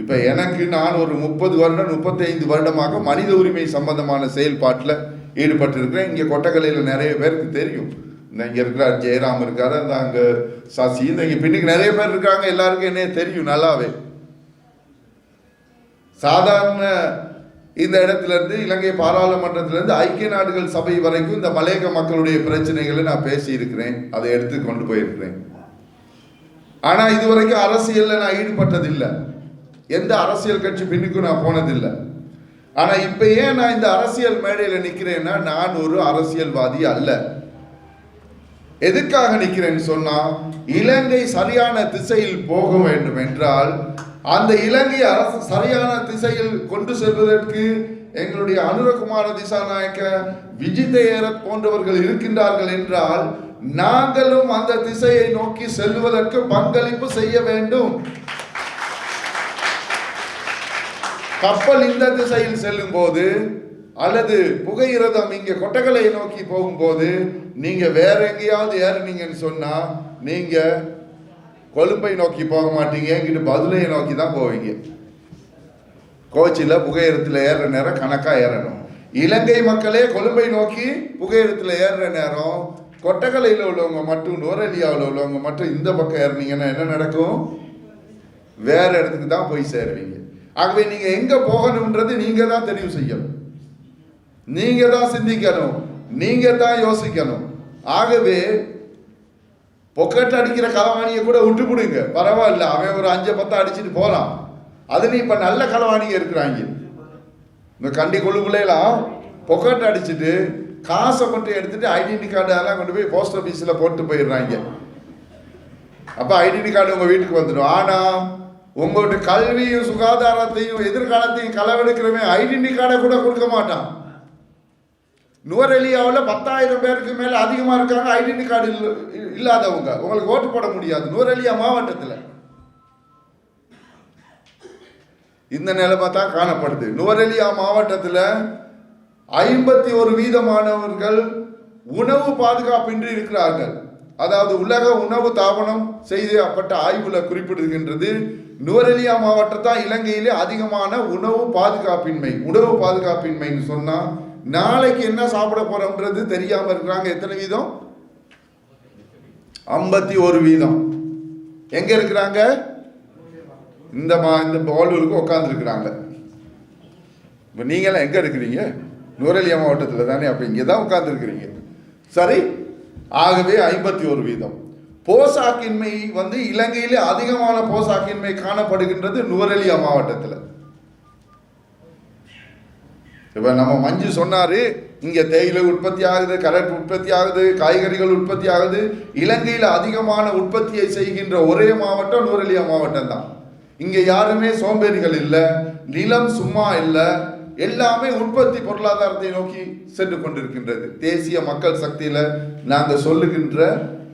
இப்போ எனக்கு நான் ஒரு முப்பது வருடம் முப்பத்தைந்து வருடமாக மனித உரிமை சம்பந்தமான செயல்பாட்டில் ஈடுபட்டிருக்கிறேன். இங்கே கொட்டக்கலையில் நிறைய பேருக்கு தெரியும். இந்த இங்கே இருக்கிறார் ஜெயராம் இருக்கார் அந்த அங்கே சசி இந்த இங்கே பின்னுக்கு நிறைய பேர் இருக்காங்க. எல்லாருக்கும் என்னைய தெரியும் நல்லாவே. சாதாரண இந்த இடத்துலேருந்து இலங்கை பாராளுமன்றத்திலேருந்து ஐக்கிய நாடுகள் சபை வரைக்கும் இந்த மலையக மக்களுடைய பிரச்சனைகளை நான் பேசியிருக்கிறேன். அதை எடுத்து கொண்டு போயிருக்கிறேன். ஆனால் இதுவரைக்கும் அரசியலில் நான் ஈடுபட்டதில்லை. எந்த அரசியல் கட்சி பின்னுக்கும் நான் போனதில்லை. ஆனால் இப்போ ஏன் நான் இந்த அரசியல் மேடையில் நிற்கிறேன்னா நான் ஒரு அரசியல்வாதி அல்ல. எதுக்காக நிற்கிறேன்னு சொன்னால் இலங்கை சரியான திசையில் போக வேண்டும் என்றால் அந்த இலங்கை அரசு சரியான திசையில் கொண்டு செல்வதற்கு எங்களுடைய அனுரகுமார திசாநாயக்க விஜித போன்றவர்கள் இருக்கின்றார்கள் என்றால் நாங்களும் அந்த திசையை நோக்கி செல்வதற்கு பங்களிப்பு செய்ய வேண்டும். கப்பல் இந்த திசையில் செல்லும் போது அல்லது புகையிரதம் இங்கே கொட்டகலையை நோக்கி போகும்போது நீங்கள் வேற எங்கேயாவது ஏறுனீங்கன்னு சொன்னால் நீங்கள் கொழும்பை நோக்கி போக மாட்டீங்க எங்கிட்ட பதிலையை நோக்கி தான் போவீங்க. கோச்சியில் புகையிரத்தில் ஏறுற நேரம் கணக்காக ஏறணும். இலங்கை மக்களே கொழும்பை நோக்கி புகையிரத்தில் ஏறுற நேரம் கொட்டகலையில் உள்ளவங்க மட்டும் நோரலியாவில் உள்ளவங்க மட்டும் இந்த பக்கம் ஏறினீங்கன்னா என்ன நடக்கும்? வேற இடத்துக்கு தான் போய் சேருவீங்க. ஆகவே நீங்க எங்க போகணும்ன்றது நீங்க தான் தெரிவு செய்யணும். நீங்க தான் சிந்திக்கணும். நீங்க தான் யோசிக்கணும். ஆகவே பொக்கெட் அடிக்கிற களவாணியை கூட விட்டு விடுங்க பரவாயில்ல அவன் ஒரு அஞ்சு பத்தம் அடிச்சுட்டு போகலாம் அதுல இப்ப நல்ல களவாணிங்க இருக்கிறாங்க. இந்த கண்டி கொழும்புலாம் பொக்கெட் அடிச்சுட்டு காசை மட்டும் எடுத்துட்டு ஐடென்டி கார்டு அதெல்லாம் கொண்டு போய் போஸ்ட் ஆஃபீஸில் போட்டு போயிடுறாங்க. அப்போ ஐடென்டி கார்டு உங்கள் வீட்டுக்கு வந்துடும். ஆனால் உங்களோட கல்வியும் சுகாதாரத்தையும் எதிர்காலத்தையும் களவெடுக்கிறவன் ஐடென்டி கார்டை கூட கொடுக்க மாட்டான். நுவரெலியாவில் பத்தாயிரம் பேருக்கு மேலே அதிகமாக இருக்காங்க ஐடென்டி கார்டு இல்லை இல்லாதவங்க. உங்களுக்கு ஓட்டு போட முடியாது நுவரெலியா மாவட்டத்தில். இந்த நிலைமை தான் காணப்படுது. நுவரெலியா மாவட்டத்தில் ஐம்பத்தி ஒரு வீதமானவர்கள் உணவு பாதுகாப்பின்றி இருக்கிறார்கள். அதாவது உலக உணவு தாபனம் செய்யப்பட்ட ஆய்வுல குறிப்பிடுகின்றது. நுவரெலியா மாவட்டம் இலங்கையிலே அதிகமான உணவு பாதுகாப்பின்மை உணவு பாதுகாப்பின்மைன்னு சொன்னா நாளைக்கு என்ன சாப்பிட போறோம்ன்றது தெரியாம இருக்கிறாங்க. எத்தனை வீதம்? ஐம்பத்தி ஒரு வீதம். எங்க இருக்கிறாங்க? இந்த மா இந்த பாலூருக்கு உட்காந்துருக்குறாங்க இப்போ நீங்களாம் எங்கே இருக்கிறீங்க? நுவரெலியா மாவட்டத்தில் தானே அப்போ இங்கே தான் உட்காந்துருக்கிறீங்க சரி ஆகவே ஐம்பத்தி ஒரு வீதம். போசாக்கின்மை வந்து இலங்கையிலே அதிகமான போசாக்கின்மை காணப்படுகின்றது நுவரெலியா மாவட்டத்தில். இப்போ நம்ம மஞ்சு சொன்னார் இங்கே தேயிலை உற்பத்தி ஆகுது கரட் உற்பத்தி ஆகுது காய்கறிகள் உற்பத்தி ஆகுது இலங்கையில் அதிகமான உற்பத்தியை செய்கின்ற ஒரே மாவட்டம் நுவரெலியா மாவட்டம் தான் இங்கே யாருமே சோம்பேறிகள் இல்லை நிலம் சும்மா இல்லை எல்லாமே உற்பத்தி பொருளாதாரத்தை நோக்கி சென்று கொண்டிருக்கின்றது. தேசிய மக்கள் சக்தியில் நாங்கள் சொல்லுகின்ற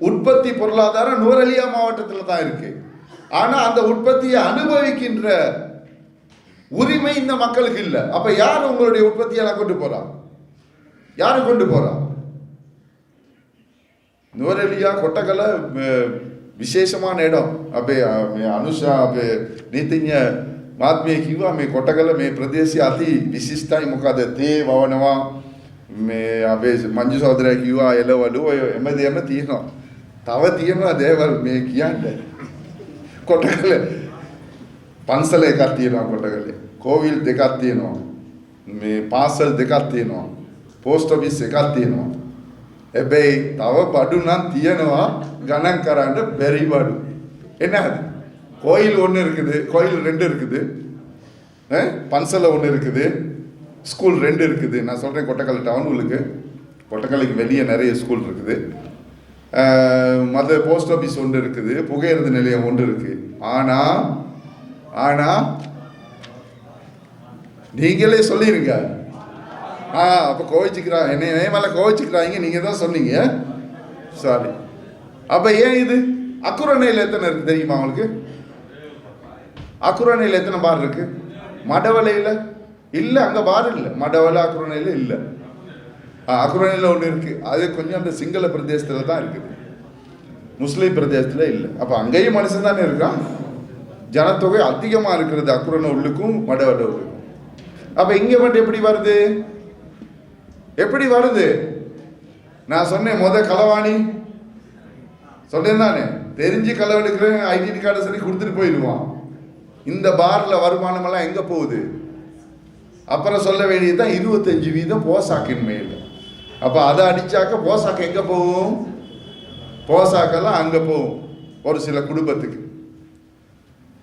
உற்பத்தி பொருளாதாரம் நூரலியா மாவட்டத்தில் தான் இருக்கு. ஆனால் அந்த உற்பத்தியை அனுபவிக்கின்ற உரிமை இந்த மக்களுக்கு இல்லை. அப்போ யார் உங்களுடைய உற்பத்தியெல்லாம் கொண்டு போகிறா யார் கொண்டு போகிறா நுவரெலியா கொட்டக்கலை விசேஷமான இடம். அப்படியே அனுஷா அப்படியே நீத்திங்க මාත්මය කිව්වා මේ කොටකල මේ ප්‍රදේශය අති විශිෂ්ටයි මොකද තේ වවනවා මේ අපේ මංජු සහෝදරයා කිව්වා එළවලු ඔය හැමදේම තියෙනවා. තව තියෙනවා දේවල් මේ කියන්නේ. කොටකල පන්සල එකක් තියෙනවා කොටකලේ. කෝවිල් දෙකක් තියෙනවා. මේ පාසල් දෙකක් තියෙනවා. පෝස්ට් ඔෆිස් එකක් තියෙනවා. හැබැයි තව බඩු නම් තියෙනවා ගණන් කරන්න බැරි බඩු. එනහද? கோயில் ஒன்று இருக்குது கோயில் ரெண்டு இருக்குது. பன்சலை ஒன்று இருக்குது. ஸ்கூல் ரெண்டு இருக்குது. நான் சொல்கிறேன் கொட்டக்கால டவுன் உங்களுக்கு. கொட்டக்கலைக்கு வெளியே நிறைய ஸ்கூல் இருக்குது. மற்ற போஸ்ட் ஆஃபீஸ் ஒன்று இருக்குது. புகையிறது நிலையம் ஒன்று இருக்குது ஆனால் ஆனால் நீங்களே சொல்லிடுங்க ஆ அப்போ கோவிச்சுக்கிறாங்க என்னை என் மேலே கோவிச்சுக்கிறாங்க நீங்கள் தான் சொன்னீங்க. சாரி அப்போ ஏன் இது? அக்குரணையில் எத்தனை இருக்குது தெரியுமா உங்களுக்கு? அக்குரணையில் எத்தனை பார் இருக்கு? மடவலையில்? இல்லை அங்கே பார் இல்லை. மடவலை அக்குரணையில் இல்லை. அக்குரணையில் ஒன்று இருக்குது அது கொஞ்சம் அந்த சிங்கள பிரதேசத்தில் தான் இருக்குது. முஸ்லீம் பிரதேசத்தில் இல்லை. அப்போ அங்கேயும் மனுஷன் தானே இருக்கான்? ஜனத்தொகை அதிகமாக இருக்கிறது அக்குரண உள்ளுக்கும் மடவட உள்ளுக்கும். அப்போ இங்கே மட்டும் எப்படி வருது? எப்படி வருது? நான் சொன்னேன் முத களவாணி. சொன்னேன் தானே. தெரிஞ்சு களவெடுக்கிறேன் ஐடி ஐடென்டி கார்டை சரி கொடுத்துட்டு போயிடுவான். இந்த பாரில் வருமானமெல்லாம் எங்கே போகுது? அப்புறம் சொல்ல வேண்டியதுதான் இருபத்தஞ்சு வீதம் போசாக்கின் மேல். அப்போ அதை அடித்தாக்க போசாக்கு எங்கே போகும்? போசாக்கெல்லாம் அங்கே போகும் ஒரு சில குடும்பத்துக்கு.